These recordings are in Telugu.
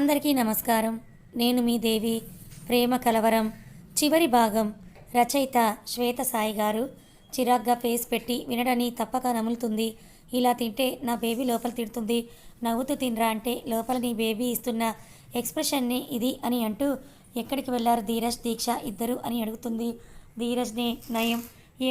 అందరికీ నమస్కారం. నేను మీ దేవి ప్రేమ కలవరం చివరి భాగం రచయిత శ్వేత సాయి గారు. చిరాగ్గా ఫేస్ పెట్టి వినడని తప్పక నములుతుంది. ఇలా తింటే నా బేబీ లోపల తిడుతుంది. నవ్వుతూ తినరా అంటే లోపల నీ బేబీ ఇస్తున్న ఎక్స్ప్రెషన్ని ఇది అని అంటూ ఎక్కడికి వెళ్ళారు ధీరజ్ దీక్ష ఇద్దరు అని అడుగుతుంది. ధీరజ్ని నయం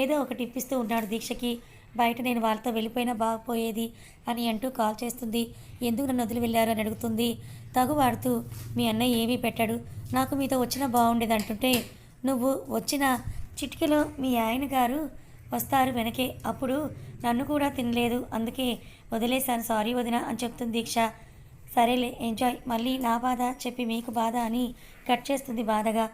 ఏదో ఒకటి ఇప్పిస్తూ ఉన్నాడు దీక్షకి. బయట నేను వాళ్ళతో వెళ్ళిపోయినా బాగపోయేది అని అంటూ కాల్ చేస్తుంది. ఎందుకు నన్ను వదిలి వెళ్ళారు అని అడుగుతుంది. తగువాడుతూ మీ అన్నయ్య ఏమీ పెట్టాడు. నాకు మీతో వచ్చినా బాగుండేది అంటుంటే నువ్వు వచ్చిన చిటికలో మీ ఆయన గారు వస్తారు వెనకే. అప్పుడు నన్ను కూడా తినలేదు. అందుకే వదిలేశాను. సారీ వదిన అని చెప్తుంది దీక్ష. సరేలే ఎంజాయ్. మళ్ళీ నా బాధ చెప్పి మీకు బాధ అని కట్ చేస్తుంది బాధగా.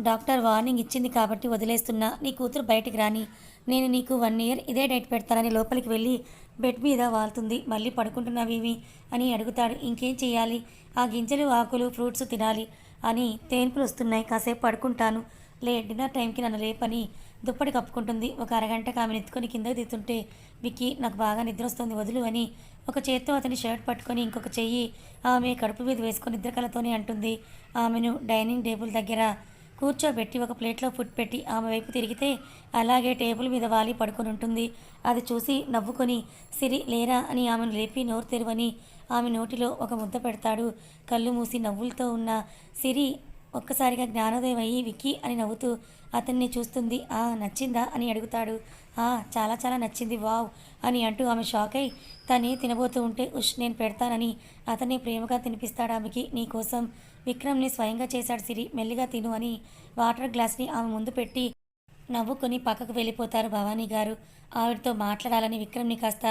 డాక్టర్ వార్నింగ్ ఇచ్చింది కాబట్టి వదిలేస్తున్నా. నీ కూతురు బయటికి రాని. నేను నీకు వన్ ఇయర్ ఇదే డైట్ పెడతానని లోపలికి వెళ్ళి బెడ్ మీద వాళ్తుంది. మళ్ళీ పడుకుంటున్నావేమి? అని అడుగుతాడు. ఇంకేం చేయాలి ఆ గింజలు ఆకులు ఫ్రూట్స్ తినాలి అని తేన్పులు వస్తున్నాయి. కాసేపు పడుకుంటాను. లే డిన్నర్ టైంకి నన్ను లేపని దుప్పటి కప్పుకుంటుంది. ఒక అరగంటకు ఆమెను ఎత్తుకొని కిందకి దిగుతుంటే విక్కీ నాకు బాగా నిద్ర వస్తుంది వదులు అని ఒక చేత్తో అతని షర్ట్ పట్టుకొని ఇంకొక చెయ్యి ఆమె కడుపు మీద వేసుకొని నిద్రకలతోనే అంటుంది. ఆమెను డైనింగ్ టేబుల్ దగ్గర కూర్చోబెట్టి ఒక ప్లేట్లో ఫుడ్ పెట్టి ఆమె వైపు తిరిగితే అలాగే టేబుల్ మీద వాలి పడుకొని ఉంటుంది. అది చూసి నవ్వుకొని సిరి లేరా అని ఆమెను లేపి నోరు తెరువని ఆమె నోటిలో ఒక ముద్ద పెడతాడు. కళ్ళు మూసి నవ్వులతో ఉన్న సిరి ఒక్కసారిగా జ్ఞానోదయం అయ్యి విక్కీ అని నవ్వుతూ అతన్ని చూస్తుంది. ఆ నచ్చిందా అని అడుగుతాడు. చాలా చాలా నచ్చింది వావ్ అని అంటూ ఆమె షాక్ అయి తనే తినబోతూ ఉంటే ఉష్ నేను పెడతానని. అతన్ని ప్రేమగా తినిపిస్తాడు ఆమెకి నీకోసం విక్రమ్ని స్వయంగా చేశాడు సిరి మెల్లిగా తిను అని. వాటర్ గ్లాస్ని ఆమె ముందు పెట్టి నవ్వుకొని పక్కకు వెళ్ళిపోతారు భవానీ గారు. ఆవిడతో మాట్లాడాలని విక్రమ్ని కాస్త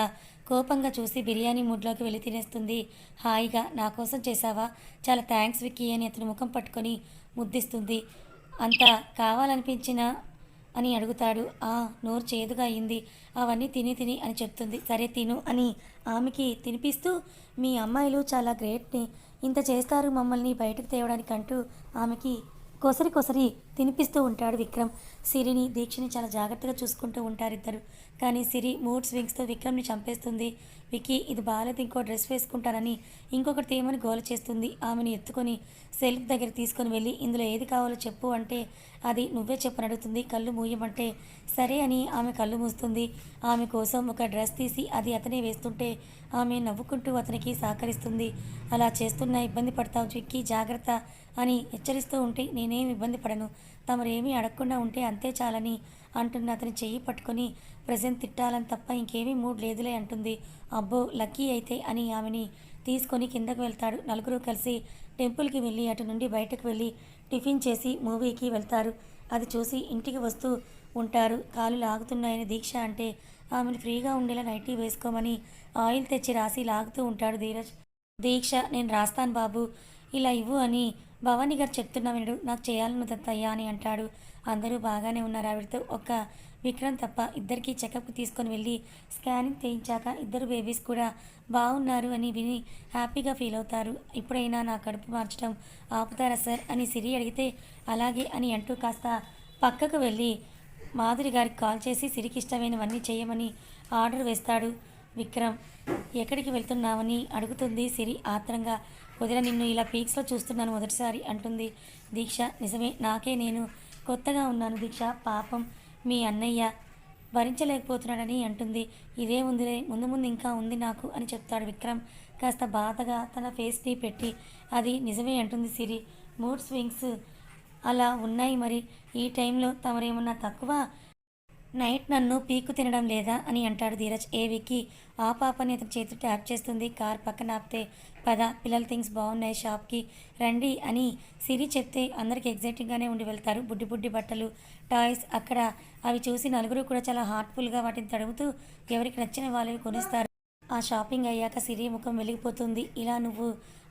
కోపంగా చూసి బిర్యానీ మూడ్లోకి వెళ్ళి తినేస్తుంది. హాయిగా నా కోసం చేశావా? చాలా థ్యాంక్స్ విక్కీ అని అతని ముఖం పట్టుకొని ముద్దిస్తుంది. అంత కావాలనిపించిన అని అడుగుతాడు. ఆ నోరు చేదుగా అయింది. అవన్నీ తిని తిని అని చెప్తుంది. సరే తిను అని ఆమెకి తినిపిస్తూ మీ అమ్మాయిలు చాలా గ్రేట్ని. ఇంత చేస్తారు మమ్మల్ని బయటకు తేవడానికి అంటూ ఆమెకి కొసరి కొసరి తినిపిస్తూ ఉంటాడు విక్రమ్. సిరిని దీక్షని చాలా జాగ్రత్తగా చూసుకుంటూ ఉంటారు ఇద్దరు. కానీ సిరి మూడ్ స్వింగ్స్తో విక్రమ్ని చంపేస్తుంది. వికీ ఇది బాలేదు ఇంకో డ్రెస్ వేసుకుంటానని ఇంకొకటి తేమని గోల చేస్తుంది. ఆమెను ఎత్తుకొని సెల్ఫ్ దగ్గర తీసుకొని వెళ్ళి ఇందులో ఏది కావాలో చెప్పు అంటే అది నువ్వే చెప్పని అడుగుతుంది. కళ్ళు మూయమంటే సరే అని ఆమె కళ్ళు మూస్తుంది. ఆమె కోసం ఒక డ్రెస్ తీసి అది అతనే వేస్తుంటే ఆమె నవ్వుకుంటూ అతనికి సహకరిస్తుంది. అలా చేస్తున్న ఇబ్బంది పడతావు విక్కీ జాగ్రత్త అని హెచ్చరిస్తూ ఉంటే నేనేం ఇబ్బంది పడను. తమరేమీ అడగకుండా ఉంటే అంతే చాలని అంటున్న అతని చెయ్యి పట్టుకొని ప్రజెంట్ తిట్టాలని తప్ప ఇంకేమీ మూడ్ లేదులే అంటుంది. అబ్బో లక్కీ అయితే అని ఆమెని తీసుకొని కిందకు వెళ్తాడు. నలుగురు కలిసి టెంపుల్కి వెళ్ళి అటు నుండి బయటకు వెళ్ళి టిఫిన్ చేసి మూవీకి వెళ్తారు. అది చూసి ఇంటికి వస్తూ ఉంటారు. కాలు లాగుతున్నాయని దీక్ష అంటే ఆమెను ఫ్రీగా ఉండేలా నైటీ వేసుకోమని ఆయిల్ తెచ్చి రాసి లాగుతూ ఉంటాడు ధీరజ్. దీక్ష నేను రాస్తాను బాబు ఇలా ఇవ్వు అని భవానీ గారు చెప్తున్నా వినడు నాకు చేయాలన్నదత్తయ్యా అని అంటాడు. అందరూ బాగానే ఉన్నారు. ఆవిడతో ఒక్క విక్రమ్ తప్ప ఇద్దరికి చెకప్కి తీసుకొని వెళ్ళి స్కానింగ్ చేయించాక ఇద్దరు బేబీస్ కూడా బాగున్నారు అని విని హ్యాపీగా ఫీల్ అవుతారు. ఇప్పుడైనా నా కడుపు మార్చడం ఆపుతారా సార్ అని సిరి అడిగితే అలాగే అని అంటూ కాస్త పక్కకు వెళ్ళి మాధురి గారికి కాల్ చేసి సిరికి ఇష్టమైనవన్నీ చేయమని ఆర్డర్ వేస్తాడు విక్రమ్. ఎక్కడికి వెళ్తున్నావని అడుగుతుంది సిరి ఆత్రంగా. వదిన నిన్ను ఇలా పీక్స్లో చూస్తున్నాను మొదటిసారి అంటుంది దీక్ష. నిజమే నాకే నేను కొత్తగా ఉన్నాను దీక్ష పాపం మీ అన్నయ్య భరించలేకపోతున్నాడని అంటుంది. ఇదే ఉందిలే ముందు ముందు ఇంకా ఉంది నాకు అని చెప్తాడు విక్రమ్. కాస్త బాధగా తన ఫేస్ని పెట్టి అది నిజమే అంటుంది సిరి. మూడ్ స్వింగ్స్ అలా ఉన్నాయి మరి ఈ టైంలో తమరేమన్నా తక్కువ? నైట్ నన్ను పీకు తినడం లేదా అని అంటాడు ధీరజ్. ఏ వికి ఆ పాపని అతని చేతి ట్యాప్ చేస్తుంది. కార్ పక్కన ఆపితే పద పిల్లల థింగ్స్ బాగున్నాయి షాప్కి రండి అని సిరి చెప్తే అందరికి ఎగ్జైటింగ్గానే ఉండి వెళ్తారు. బుడ్డి బుడ్డి బట్టలు టాయ్స్ అక్కడ. అవి చూసి నలుగురు కూడా చాలా హార్ట్ఫుల్గా వాటిని తడుగుతూ ఎవరికి నచ్చిన వాళ్ళవి కొనిస్తారు. ఆ షాపింగ్ అయ్యాక సిరి ముఖం వెలిగిపోతుంది. ఇలా నువ్వు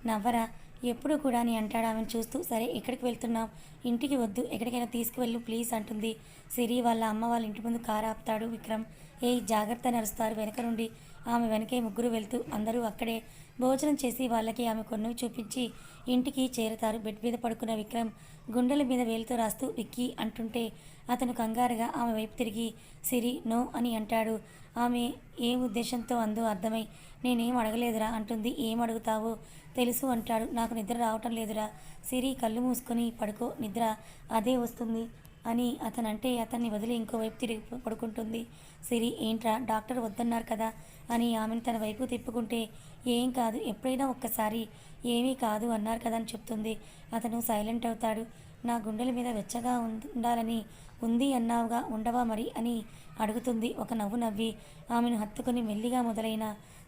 నవ్వరా? ఎప్పుడు కూడా అని అంటాడు ఆమెను చూస్తూ సరే ఎక్కడికి వెళ్తున్నావు? ఇంటికి వద్దు ఎక్కడికైనా తీసుకువెళ్ళు ప్లీజ్ అంటుంది. సిరి వాళ్ళ అమ్మ వాళ్ళ ఇంటి ముందు కారు ఆపుతాడు విక్రమ్. ఏ జాగ్రత్త నడుస్తారు వెనక నుండి. ఆమె వెనకే ముగ్గురు వెళ్తూ అందరూ అక్కడే భోజనం చేసి వాళ్ళకి ఆమె కొన్నవి చూపించి ఇంటికి చేరుతారు బెడ్ మీద పడుకున్న విక్రమ్. గుండెల మీద వేలుతో రాస్తూ విక్కీ అంటుంటే అతను కంగారుగా ఆమె వైపు తిరిగి సిరి నో అని అంటాడు. ఆమె ఏ ఉద్దేశంతో అందో అర్థమై నేనేం అడగలేదురా అంటుంది. ఏం అడుగుతావో తెలుసు అంటాడు. నాకు నిద్ర రావటం లేదురా. సిరి కళ్ళు మూసుకొని పడుకో నిద్ర అదే వస్తుంది అని అతనంటే అతన్ని వదిలి ఇంకోవైపు తిరిగి పడుకుంటుంది. సిరి ఏంట్రా డాక్టర్ వద్దన్నారు కదా. అని ఆమెను తన వైపు తిప్పుకుంటే ఏం కాదు ఎప్పుడైనా ఒక్కసారి ఏమీ కాదు అన్నారు కదా అని చెప్తుంది. అతను సైలెంట్ అవుతాడు. నా గుండెల మీద వెచ్చగా ఉండాలని ఉంది అన్నావుగా ఉండవా మరి? అని అడుగుతుంది. ఒక నవ్వు నవ్వి ఆమెను హత్తుకుని మెల్లిగా మొదలైన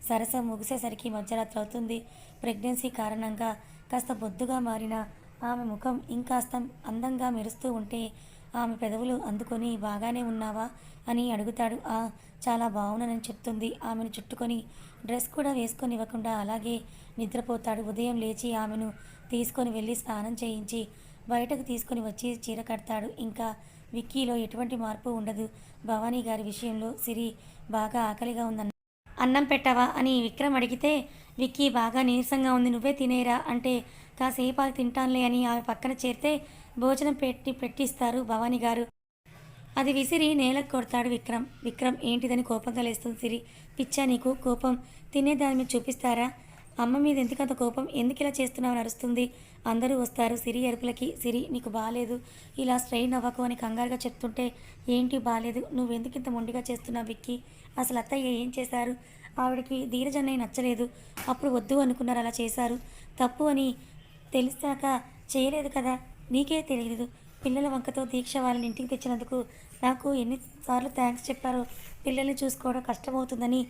సరసం ముగిసేసరికి మధ్యరాత్రి అవుతుంది ప్రెగ్నెన్సీ కారణంగా కాస్త బొద్దుగా మారిన ఆమె ముఖం ఇంకాస్త అందంగా మెరుస్తూ ఉంటే ఆమె పెదవులు అందుకొని బాగానే ఉన్నావా? అని అడుగుతాడు. ఆ చాలా బాగున్నానని చెప్తుంది. ఆమెను చుట్టుకొని డ్రెస్ కూడా వేసుకొని ఇవ్వకుండా అలాగే నిద్రపోతాడు. ఉదయం లేచి ఆమెను తీసుకొని వెళ్ళి స్నానం చేయించి బయటకు తీసుకొని వచ్చి చీర కడతాడు. ఇంకా విక్కీలో ఎటువంటి మార్పు ఉండదు. భవానీ గారి విషయంలో సిరి బాగా ఆకలిగా ఉందన్న అన్నం పెట్టవా అని విక్రమ్ అడిగితే విక్కీ బాగా నీరసంగా ఉంది నువ్వే తినేరా అంటే కాసేపు ఆగి తింటానులే అని ఆమె పక్కన చేరితే భోజనం పెట్టి పెట్టిస్తారు భవానీ గారు. అది విసిరి నేలకు కొడతాడు విక్రమ్. విక్రమ్ ఏంటిదని కోపంగా లేస్తుంది సిరి. పిచ్చా నీకు కోపం. తినే దాని మీద చూపిస్తారా? అమ్మ మీద ఎందుకంత కోపం? ఎందుకు ఇలా చేస్తున్నావు? నడుస్తుంది. అందరూ వస్తారు. సిరి అరుపులకి సిరి నీకు బాగాలేదు ఇలా స్ట్రెయిన్ అవ్వకు అని కంగారుగా చెప్తుంటే ఏంటి బాగాలేదు నువ్వెందుకు ఇంత మొండిగా చేస్తున్నావు విక్కి? అసలు అత్తయ్య ఏం చేశారు? ఆవిడకి ధీరజన్నయ్య నచ్చలేదు. అప్పుడు వద్దు అనుకున్నారు అలా చేశారు. తప్పు అని తెలిసాక చేయలేదు కదా. నీకే తెలియదు పిల్లల వంకతో దీక్ష వాళ్ళని ఇంటికి తెచ్చినందుకు నాకు ఎన్నిసార్లు థ్యాంక్స్ చెప్పారో. పిల్లల్ని చూసుకోవడం కష్టమవుతుందని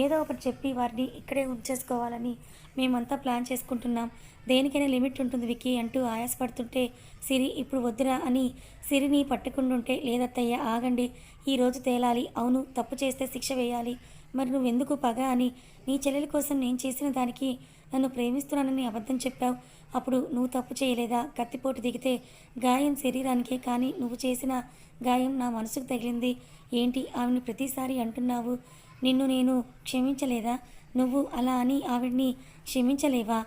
ఏదో ఒకటి చెప్పి వారిని ఇక్కడే ఉంచేసుకోవాలని మేమంతా ప్లాన్ చేసుకుంటున్నాం. దేనికైనా లిమిట్ ఉంటుంది విక్కీ అంటూ ఆయాసపడుతుంటే సిరి ఇప్పుడు వద్దురా అని సిరిని పట్టుకుంటుంటే లేదత్తయ్య ఆగండి. ఈ రోజు తేలాలి. అవును తప్పు చేస్తే శిక్ష వేయాలి. మరి నువ్వెందుకు పగ అని నీ చెల్లెల కోసం నేను చేసిన దానికి నన్ను ప్రేమిస్తున్నానని అబద్ధం చెప్పావు. అప్పుడు నువ్వు తప్పు చేయలేదా? కత్తిపోటు దిగితే గాయం శరీరానికే కానీ నువ్వు చేసిన గాయం నా మనసుకు తగిలింది. ఏంటి ఆమెను ప్రతిసారి అంటున్నావు? నిన్ను నేను క్షమించలేదా? నువ్వు అలా అని ఆవిడ్ని క్షమించలేవా?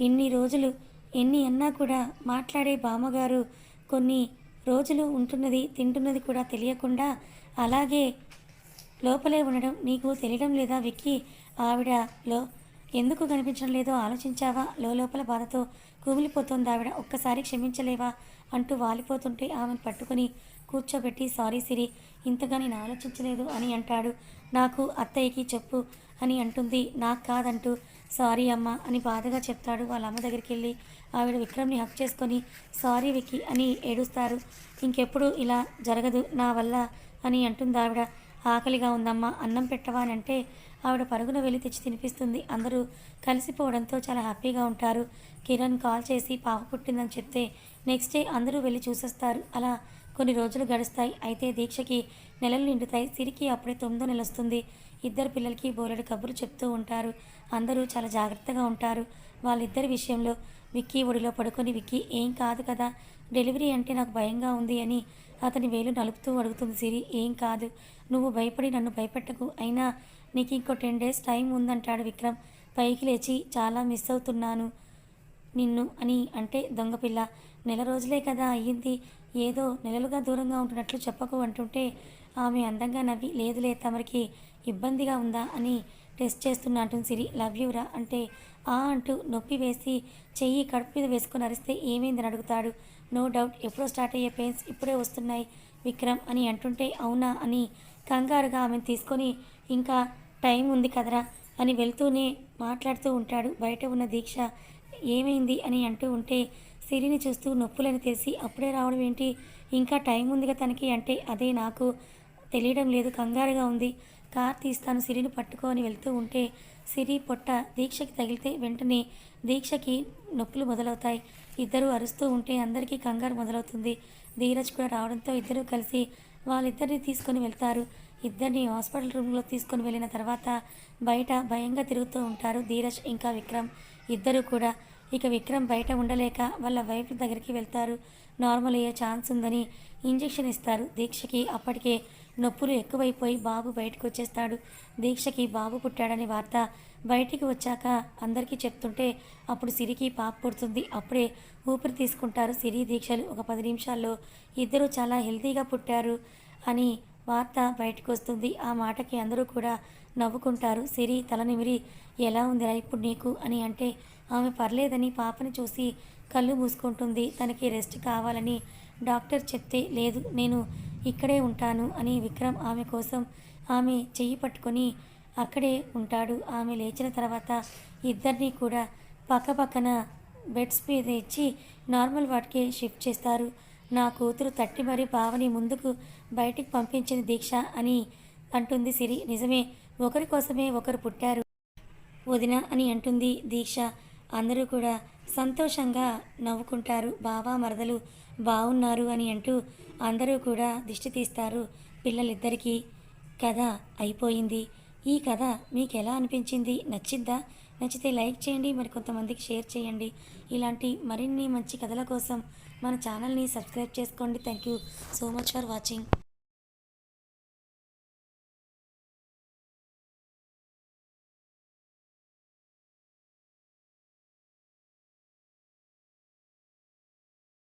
ఎన్ని రోజులు ఎన్ని అన్నా కూడా మాట్లాడే బామ్మగారు కొన్ని రోజులు ఉంటున్నది తింటున్నది కూడా తెలియకుండా అలాగే లోపలే ఉండడం నీకు తెలియడం లేదా విక్కీ? ఆవిడలో ఎందుకు కనిపించడం లేదో ఆలోచించావా? లోపల బాధతో కూమిలిపోతుంది ఆవిడ. ఒక్కసారి క్షమించలేవా అంటూ వాలిపోతుంటే ఆమెను పట్టుకుని కూర్చోబెట్టి సారీ సిరి ఇంతగా నేను ఆలోచించలేదు అని అంటాడు. నాకు అత్తయ్యకి చెప్పు అని అంటుంది. నాకు కాదంటూ సారీ అమ్మ అని బాధగా చెప్తాడు. వాళ్ళ అమ్మ దగ్గరికి వెళ్ళి ఆవిడ విక్రమ్ని హక్ చేసుకొని సారీ వికి అని ఏడుస్తారు. ఇంకెప్పుడు ఇలా జరగదు నా వల్ల అని అంటుంది ఆవిడ. ఆకలిగా ఉందమ్మా అన్నం పెట్టవా అని అంటే ఆవిడ పరుగున వెళ్ళి తెచ్చి తినిపిస్తుంది. అందరూ కలిసిపోవడంతో చాలా హ్యాపీగా ఉంటారు. కిరణ్ కాల్ చేసి పాప పుట్టిందని చెప్తే నెక్స్ట్ డే అందరూ వెళ్ళి చూసేస్తారు. అలా కొన్ని రోజులు గడుస్తాయి. అయితే దీక్షకి నెలలు నిండుతాయి. సిరికి అప్పుడే తొమ్మిదో నెల వస్తుంది. ఇద్దరు పిల్లలకి బోలెడు కబుర్లు చెప్తూ ఉంటారు. అందరూ చాలా జాగ్రత్తగా ఉంటారు. వాళ్ళిద్దరి విషయంలో విక్కీ ఒడిలో పడుకొని విక్కీ ఏం కాదు కదా? డెలివరీ అంటే నాకు భయంగా ఉంది అని అతని వేలు నలుపుతూ అడుగుతుంది సిరి. ఏం కాదు. నువ్వు భయపడి నన్ను భయపెట్టకు. అయినా నీకు ఇంకో టెన్ డేస్ టైం ఉందంటాడు విక్రమ్. పైకి లేచి చాలా మిస్ అవుతున్నాను నిన్ను అని అంటే దొంగపిల్ల నెల రోజులే కదా అయ్యింది. ఏదో నెలలుగా దూరంగా ఉంటున్నట్లు చెప్పకు అంటుంటే ఆమె అందంగా నవ్వి లేదులే తమరికి ఇబ్బందిగా ఉందా అని టెస్ట్ చేస్తున్నా అంటుంది సిరి. లవ్ యూరా అంటే ఆ అంటూ నొప్పి వేసి చెయ్యి కడుపు మీద వేసుకొని అరిస్తే ఏమైందని అడుగుతాడు. నో డౌట్ ఎప్పుడో స్టార్ట్ అయ్యే పెయిన్స్ ఇప్పుడే వస్తున్నాయి విక్రమ్ అని అంటుంటే అవునా అని కంగారుగా ఆమెను తీసుకొని ఇంకా టైం ఉంది కదరా అని వెళ్తూనే మాట్లాడుతూ ఉంటాడు. బయట ఉన్న దీక్ష ఏమైంది అని అంటూ ఉంటే సిరిని చూస్తూ నొప్పులని తెలిసి అప్పుడే రావడం ఏంటి? ఇంకా టైం ఉందిగా తనకి అంటే అదే నాకు తెలియడం లేదు కంగారుగా ఉంది. కార్ తీస్తాను సిరిని పట్టుకొని వెళ్తూ ఉంటే సిరి పొట్ట దీక్షకి తగిలితే వెంటనే దీక్షకి నొప్పులు మొదలవుతాయి. ఇద్దరు అరుస్తూ ఉంటే అందరికీ కంగారు మొదలవుతుంది. ధీరజ్ కూడా రావడంతో ఇద్దరూ కలిసి వాళ్ళిద్దరిని తీసుకొని వెళ్తారు. ఇద్దరిని హాస్పిటల్ రూమ్లో తీసుకొని వెళ్ళిన తర్వాత బయట భయంగా తిరుగుతూ ఉంటారు ధీరజ్ ఇంకా విక్రమ్. ఇద్దరు కూడా ఇక విక్రమ్ బయట ఉండలేక వాళ్ళ వైఫ్ దగ్గరికి వెళ్తారు. నార్మల్ అయ్యే ఛాన్స్ ఉందని ఇంజెక్షన్ ఇస్తారు. దీక్షకి అప్పటికే నొప్పులు ఎక్కువైపోయి బాబు బయటకు వచ్చేస్తాడు దీక్షకి బాబు పుట్టాడని వార్త బయటికి వచ్చాక అందరికీ చెప్తుంటే అప్పుడు సిరికి పాప పుడుతుంది. అప్పుడే ఊపిరి తీసుకుంటారు సిరి దీక్షలు ఒక పది నిమిషాల్లో. ఇద్దరు చాలా హెల్తీగా పుట్టారు అని వార్త బయటకు వస్తుంది ఆ మాటకి అందరూ కూడా నవ్వుకుంటారు. సిరి తల నిమిరి ఎలా ఉందిరా ఇప్పుడు నీకు? అని అంటే ఆమె పర్లేదని పాపని చూసి కళ్ళు మూసుకుంటుంది. తనకి రెస్ట్ కావాలని డాక్టర్ చెప్తే లేదు. నేను ఇక్కడే ఉంటాను అని విక్రమ్ ఆమె కోసం ఆమె చెయ్యి పట్టుకొని అక్కడే ఉంటాడు. ఆమె లేచిన తర్వాత ఇద్దరిని కూడా పక్కపక్కన బెడ్స్ మీద ఇచ్చి నార్మల్ వాటికి షిఫ్ట్ చేస్తారు. నా కూతురు తట్టి మరి బావని ముందుకు బయటికి పంపించింది దీక్ష అని అంటుంది సిరి. నిజమే ఒకరి కోసమే ఒకరు పుట్టారు వదిన అని అంటుంది దీక్ష. అందరూ కూడా సంతోషంగా నవ్వుకుంటారు. బావా మరదలు బాగున్నారు అని అంటూ అందరూ కూడా దిష్టి తీస్తారు. పిల్లలిద్దరికీ కథ అయిపోయింది. ఈ కథ మీకు ఎలా అనిపించింది? నచ్చిందా? నచ్చితే లైక్ చేయండి మరి కొంతమందికి షేర్ చేయండి. ఇలాంటి మరిన్ని మంచి కథల కోసం మన ఛానల్ని సబ్స్క్రైబ్ చేసుకోండి. Thank you so much for watching.